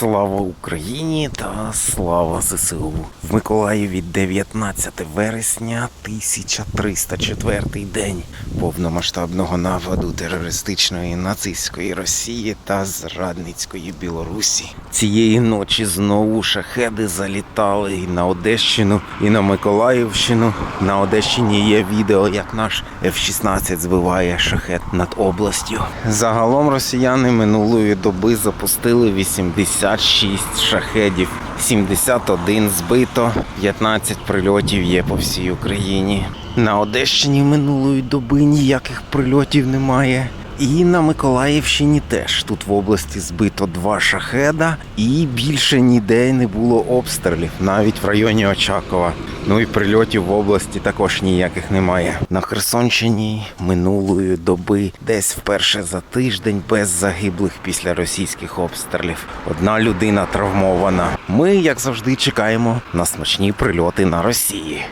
Слава Україні та слава ЗСУ. В Миколаєві 19 вересня 1304 день повномасштабного нападу терористичної нацистської Росії та зрадницької Білорусі. Цієї ночі знову шахеди залітали і на Одещину, і на Миколаївщину. На Одещині є відео, як наш F-16 збиває шахет над областю. Загалом росіяни минулої доби запустили 86 шахедів, 71 збито, 15 прильотів є по всій Україні. На Одещині минулої доби ніяких прильотів немає. І на Миколаївщині теж тут в області збито два шахеда, і більше ніде не було обстрілів, навіть в районі Очакова. Ну і прильотів в області також ніяких немає. На Херсонщині минулої доби десь вперше за тиждень без загиблих після російських обстрілів. Одна людина травмована. Ми, як завжди, чекаємо на смачні прильоти на Росії.